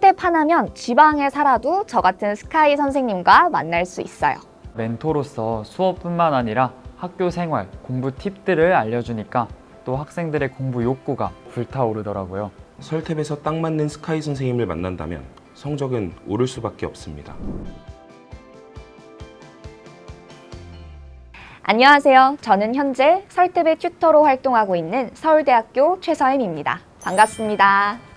설텝 하나면 지방에 살아도 저 같은 스카이 선생님과 만날 수 있어요. 멘토로서 수업뿐만 아니라 학교 생활, 공부 팁들을 알려주니까 또 학생들의 공부 욕구가 불타오르더라고요. 설탭에서 딱 맞는 스카이 선생님을 만난다면 성적은 오를 수밖에 없습니다. 안녕하세요. 저는 현재 설텝의 튜터로 활동하고 있는 서울대학교 최서임입니다. 반갑습니다.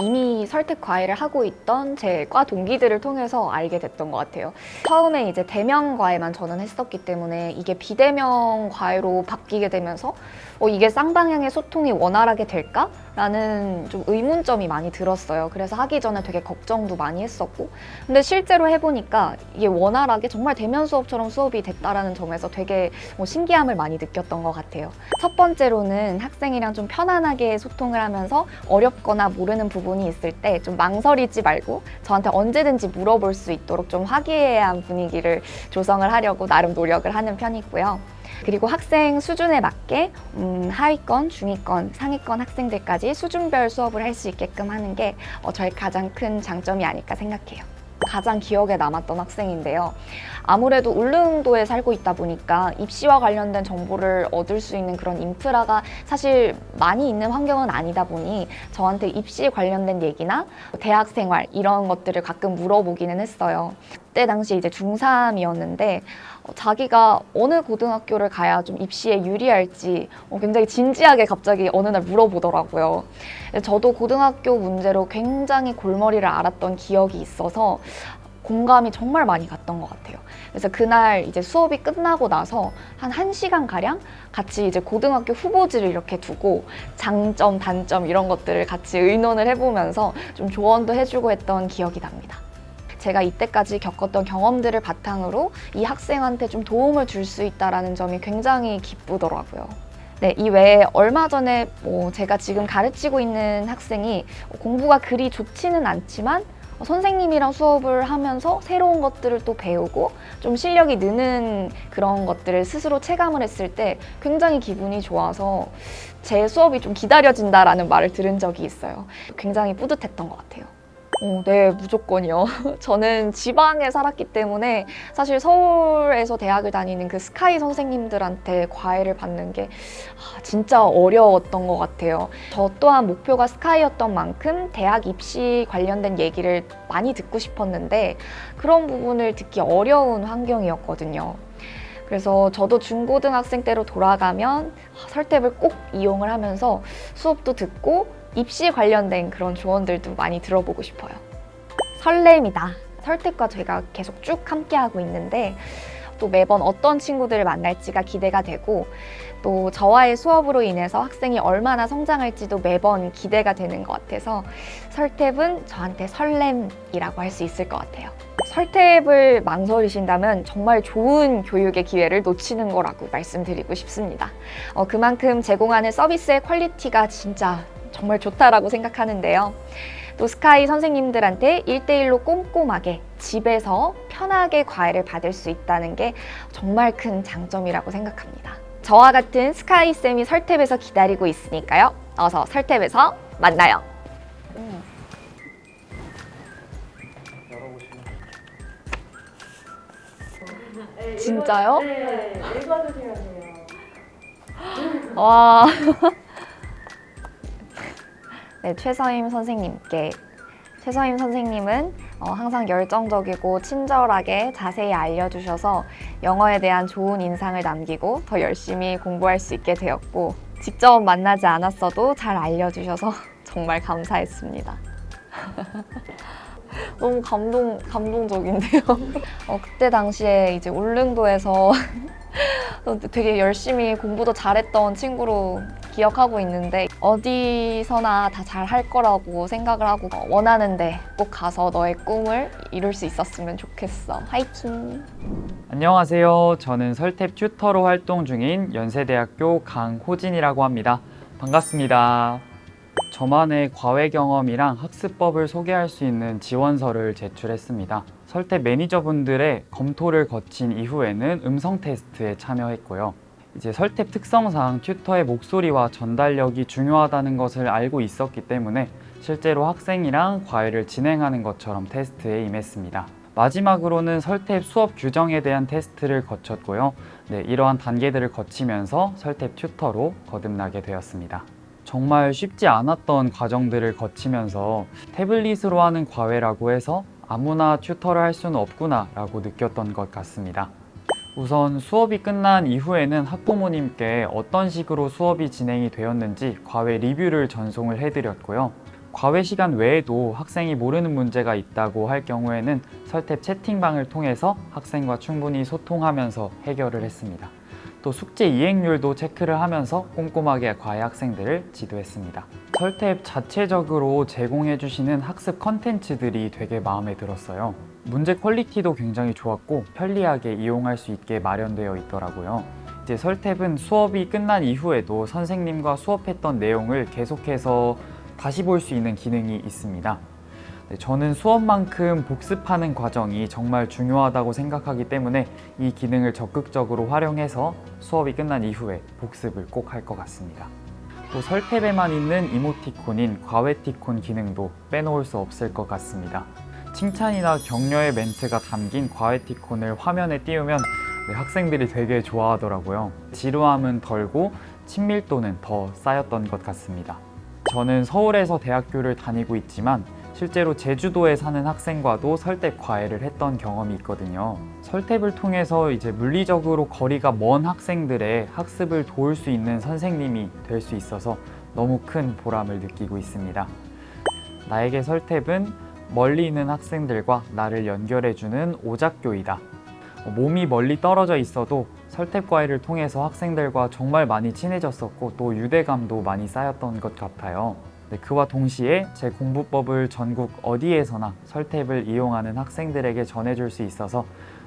이미 설특 과외를 하고 있던 제 과 동기들을 통해서 알게 됐던 것 같아요. 처음에 이제 대면 과외만 저는 했었기 때문에 이게 비대면 과외로 바뀌게 되면서 어, 이게 쌍방향의 소통이 원활하게 될까? 라는 좀 의문점이 많이 들었어요. 그래서 하기 전에 되게 걱정도 많이 했었고. 근데 실제로 해보니까 이게 원활하게 정말 대면 수업처럼 수업이 됐다라는 점에서 되게 뭐 신기함을 많이 느꼈던 것 같아요. 첫 번째로는 학생이랑 좀 편안하게 소통을 하면서 어렵거나 모르는 부분 이 있을 때 좀 망설이지 말고 저한테 언제든지 물어볼 수 있도록 좀 화기애애한 분위기를 조성을 하려고 나름 노력을 하는 편이고요. 그리고 학생 수준에 맞게 음, 하위권, 중위권, 상위권 학생들까지 수준별 수업을 할 수 있게끔 하는 게 어, 저의 가장 큰 장점이 아닐까 생각해요. 가장 기억에 남았던 학생인데요. 아무래도 울릉도에 살고 있다 보니까 입시와 관련된 정보를 얻을 수 있는 그런 인프라가 사실 많이 있는 환경은 아니다 보니 저한테 입시 관련된 얘기나 대학 생활 이런 것들을 가끔 물어보기는 했어요. 그때 당시 이제 중3이었는데 자기가 어느 고등학교를 가야 좀 입시에 유리할지 어, 굉장히 진지하게 갑자기 어느 날 물어보더라고요. 저도 고등학교 문제로 굉장히 골머리를 앓았던 기억이 있어서 공감이 정말 많이 갔던 것 같아요. 그래서 그날 이제 수업이 끝나고 나서 한 1시간 가량 같이 이제 고등학교 후보지를 이렇게 두고 장점, 단점 이런 것들을 같이 의논을 해보면서 좀 조언도 해주고 했던 기억이 납니다. 제가 이때까지 겪었던 경험들을 바탕으로 이 학생한테 좀 도움을 줄 수 있다라는 점이 굉장히 기쁘더라고요. 네, 이 외에 얼마 전에 뭐 제가 지금 가르치고 있는 학생이 공부가 그리 좋지는 않지만 선생님이랑 수업을 하면서 새로운 것들을 또 배우고 좀 실력이 느는 그런 것들을 스스로 체감을 했을 때 굉장히 기분이 좋아서 제 수업이 좀 기다려진다라는 말을 들은 적이 있어요. 굉장히 뿌듯했던 것 같아요. 어, 네, 무조건이요. 저는 지방에 살았기 때문에 사실 서울에서 대학을 다니는 그 스카이 선생님들한테 과외를 받는 게 아, 진짜 어려웠던 것 같아요. 저 또한 목표가 스카이였던 만큼 대학 입시 관련된 얘기를 많이 듣고 싶었는데 그런 부분을 듣기 어려운 환경이었거든요. 그래서 저도 중고등학생 때로 돌아가면 설탭을 꼭 이용을 하면서 수업도 듣고 입시 관련된 그런 조언들도 많이 들어보고 싶어요. 설렘이다. 설득과 제가 계속 쭉 함께하고 있는데 또 매번 어떤 친구들을 만날지가 기대가 되고 또 저와의 수업으로 인해서 학생이 얼마나 성장할지도 매번 기대가 되는 것 같아서 설탭은 저한테 설렘이라고 할 수 있을 것 같아요. 설탭을 망설이신다면 정말 좋은 교육의 기회를 놓치는 거라고 말씀드리고 싶습니다. 어, 그만큼 제공하는 서비스의 퀄리티가 진짜 정말 좋다라고 생각하는데요. 또 스카이 선생님들한테 1대1로 꼼꼼하게 집에서 편하게 과외를 받을 수 있다는 게 정말 큰 장점이라고 생각합니다. 저와 같은 스카이 쌤이 설탭에서 기다리고 있으니까요. 어서 설탭에서 만나요. 진짜요? 네, 읽어주시면 돼요. 와. 네, 최서임 선생님께. 최서임 선생님은 어, 항상 열정적이고 친절하게 자세히 알려주셔서 영어에 대한 좋은 인상을 남기고 더 열심히 공부할 수 있게 되었고 직접 만나지 않았어도 잘 알려주셔서 정말 감사했습니다. 너무 감동 감동적인데요. 어, 그때 당시에 이제 울릉도에서 되게 열심히 공부도 잘했던 친구로 기억하고 있는데 어디서나 다 잘 할 거라고 생각을 하고 원하는데 꼭 가서 너의 꿈을 이룰 수 있었으면 좋겠어. 화이팅! 안녕하세요. 저는 설탭 튜터로 활동 중인 연세대학교 강호진이라고 합니다. 반갑습니다. 저만의 과외 경험이랑 학습법을 소개할 수 있는 지원서를 제출했습니다. 설탭 매니저분들의 검토를 거친 이후에는 음성 테스트에 참여했고요. 이제 설탭 특성상 튜터의 목소리와 전달력이 중요하다는 것을 알고 있었기 때문에 실제로 학생이랑 과외를 진행하는 것처럼 테스트에 임했습니다. 마지막으로는 설탭 수업 규정에 대한 테스트를 거쳤고요. 네, 이러한 단계들을 거치면서 설탭 튜터로 거듭나게 되었습니다. 정말 쉽지 않았던 과정들을 거치면서 태블릿으로 하는 과외라고 해서 아무나 튜터를 할 수는 없구나 라고 느꼈던 것 같습니다. 우선 수업이 끝난 이후에는 학부모님께 어떤 식으로 수업이 진행이 되었는지 과외 리뷰를 전송을 해드렸고요. 과외 시간 외에도 학생이 모르는 문제가 있다고 할 경우에는 설탭 채팅방을 통해서 학생과 충분히 소통하면서 해결을 했습니다. 또 숙제 이행률도 체크를 하면서 꼼꼼하게 과외 학생들을 지도했습니다. 설탭 자체적으로 제공해 주시는 학습 컨텐츠들이 되게 마음에 들었어요. 문제 퀄리티도 굉장히 좋았고 편리하게 이용할 수 있게 마련되어 있더라고요. 이제 설탭은 수업이 끝난 이후에도 선생님과 수업했던 내용을 계속해서 다시 볼 수 있는 기능이 있습니다. 네, 저는 수업만큼 복습하는 과정이 정말 중요하다고 생각하기 때문에 이 기능을 적극적으로 활용해서 수업이 끝난 이후에 복습을 꼭 할 것 같습니다. 또 설탭에만 있는 이모티콘인 과외티콘 기능도 빼놓을 수 없을 것 같습니다. 칭찬이나 격려의 멘트가 담긴 과외티콘을 화면에 띄우면 네, 학생들이 되게 좋아하더라고요. 지루함은 덜고 친밀도는 더 쌓였던 것 같습니다. 저는 서울에서 대학교를 다니고 있지만 실제로 제주도에 사는 학생과도 설탭 과외를 했던 경험이 있거든요. 설탭을 통해서 이제 물리적으로 거리가 먼 학생들의 학습을 도울 수 있는 선생님이 될 수 있어서 너무 큰 보람을 느끼고 있습니다. 나에게 설탭은 멀리 있는 학생들과 나를 연결해주는 오작교이다. 몸이 멀리 떨어져 있어도 설탭 과외를 통해서 학생들과 정말 많이 친해졌었고 또 유대감도 많이 쌓였던 것 같아요. 네, 그와 동시에 제 공부법을 전국 어디에서나 설탭을 이용하는 학생들에게 전해줄 수 있어서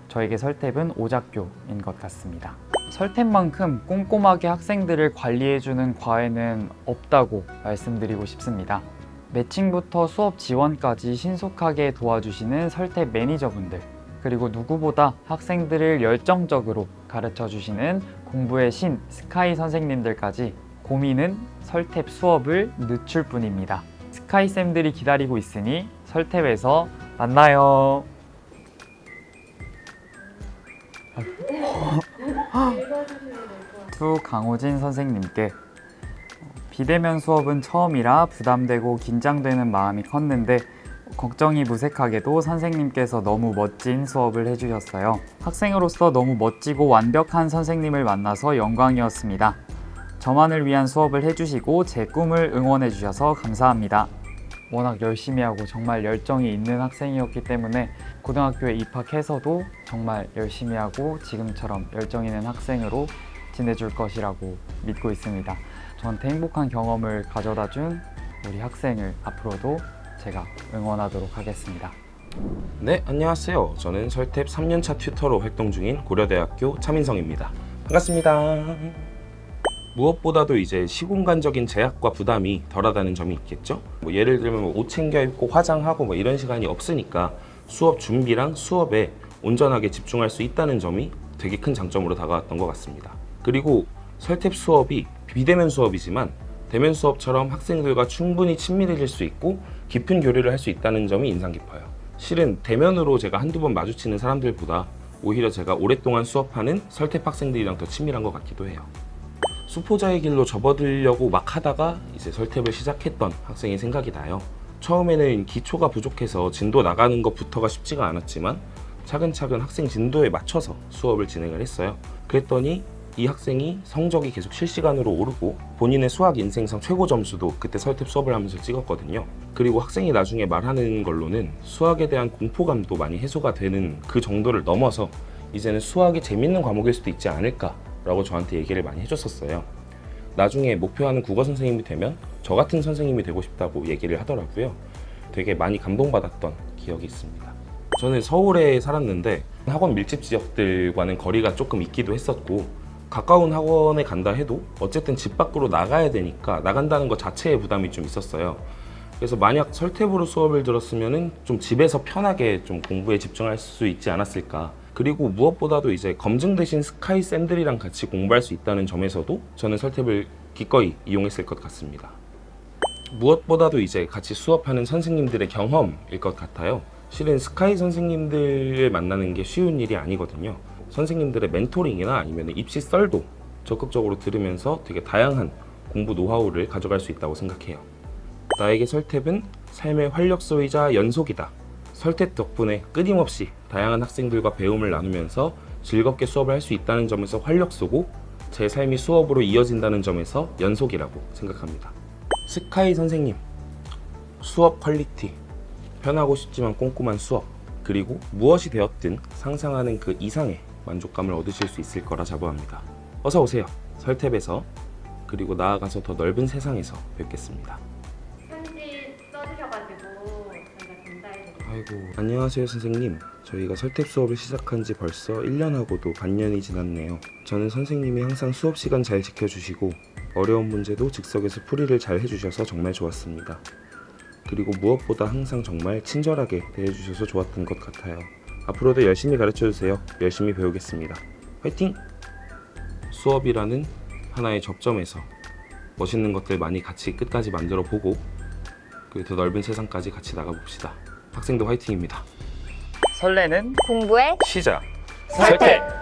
저에게 설탭은 오작교인 것 같습니다. 설탭만큼 꼼꼼하게 학생들을 관리해주는 과외는 없다고 말씀드리고 싶습니다. 매칭부터 수업 지원까지 신속하게 도와주시는 설탭 매니저분들, 그리고 누구보다 학생들을 열정적으로 가르쳐 주시는 공부의 신 스카이 선생님들까지 고민은 설탭 수업을 늦출 뿐입니다. 스카이 쌤들이 기다리고 있으니 설탭에서 만나요. 같아요. 투 강호진 선생님께 어, 비대면 수업은 처음이라 부담되고 긴장되는 마음이 컸는데 걱정이 무색하게도 선생님께서 너무 멋진 수업을 해주셨어요. 학생으로서 너무 멋지고 완벽한 선생님을 만나서 영광이었습니다. 저만을 위한 수업을 해주시고 제 꿈을 응원해 주셔서 감사합니다. 워낙 열심히 하고 정말 열정이 있는 학생이었기 때문에 고등학교에 입학해서도 정말 열심히 하고 지금처럼 열정 있는 학생으로 지내줄 것이라고 믿고 있습니다. 저한테 행복한 경험을 가져다 준 우리 학생을 앞으로도 제가 응원하도록 하겠습니다. 네, 안녕하세요. 저는 설탭 3년차 튜터로 활동 중인 고려대학교 차민성입니다. 반갑습니다. 무엇보다도 이제 시공간적인 제약과 부담이 덜하다는 점이 있겠죠. 뭐 예를 들면 뭐옷 챙겨 입고 화장하고 뭐 이런 시간이 없으니까 수업 준비랑 수업에 온전하게 집중할 수 있다는 점이 되게 큰 장점으로 다가왔던 것 같습니다. 그리고 설탭 수업이 비대면 수업이지만 대면 수업처럼 학생들과 충분히 친밀해질 수 있고 깊은 교류를 할 수 있다는 점이 인상 깊어요. 실은 대면으로 제가 한두 번 마주치는 사람들보다 오히려 제가 오랫동안 수업하는 설탭 학생들이랑 더 친밀한 것 같기도 해요. 수포자의 길로 접어들려고 막 하다가 이제 설탭을 시작했던 학생이 생각이 나요. 처음에는 기초가 부족해서 진도 나가는 것부터가 쉽지가 않았지만 차근차근 학생 진도에 맞춰서 수업을 진행을 했어요. 그랬더니 이 학생이 성적이 계속 실시간으로 오르고 본인의 수학 인생상 최고 점수도 그때 설탭 수업을 하면서 찍었거든요. 그리고 학생이 나중에 말하는 걸로는 수학에 대한 공포감도 많이 해소가 되는 그 정도를 넘어서 이제는 수학이 재밌는 과목일 수도 있지 않을까라고 저한테 얘기를 많이 해줬었어요. 나중에 목표하는 국어 선생님이 되면 저 같은 선생님이 되고 싶다고 얘기를 하더라고요. 되게 많이 감동받았던 기억이 있습니다. 저는 서울에 살았는데 학원 밀집 지역들과는 거리가 조금 있기도 했었고 가까운 학원에 간다 해도 어쨌든 집 밖으로 나가야 되니까 나간다는 것 자체에 부담이 좀 있었어요. 그래서 만약 설탭으로 수업을 들었으면은 좀 집에서 편하게 좀 공부에 집중할 수 있지 않았을까. 그리고 무엇보다도 이제 검증되신 스카이 쌤들이랑 같이 공부할 수 있다는 점에서도 저는 설탭을 기꺼이 이용했을 것 같습니다. 무엇보다도 이제 같이 수업하는 선생님들의 경험일 것 같아요. 실은 스카이 선생님들을 만나는 게 쉬운 일이 아니거든요. 선생님들의 멘토링이나 아니면 입시 썰도 적극적으로 들으면서 되게 다양한 공부 노하우를 가져갈 수 있다고 생각해요. 나에게 설탭은 삶의 활력소이자 연속이다. 설탭 덕분에 끊임없이 다양한 학생들과 배움을 나누면서 즐겁게 수업을 할 수 있다는 점에서 활력소고 제 삶이 수업으로 이어진다는 점에서 연속이라고 생각합니다. 스카이 선생님, 수업 퀄리티, 편하고 쉽지만 꼼꼼한 수업, 그리고 무엇이 되었든 상상하는 그 이상의 만족감을 얻으실 수 있을 거라 자부합니다. 어서 오세요. 설탭에서 그리고 나아가서 더 넓은 세상에서 뵙겠습니다. 아이고 안녕하세요 선생님 저희가 설탭 수업을 시작한 지 벌써 1년하고도 반년이 지났네요 저는 선생님이 항상 수업 시간 잘 지켜주시고 어려운 문제도 즉석에서 풀이를 잘 해주셔서 정말 좋았습니다 그리고 무엇보다 항상 정말 친절하게 대해주셔서 좋았던 것 같아요 앞으로도 열심히 가르쳐주세요 열심히 배우겠습니다 화이팅! 수업이라는 하나의 접점에서 멋있는 것들 많이 같이 끝까지 만들어 보고 그 더 넓은 세상까지 같이 나가봅시다. 학생도 화이팅입니다. 설레는 공부에 시작. 설득!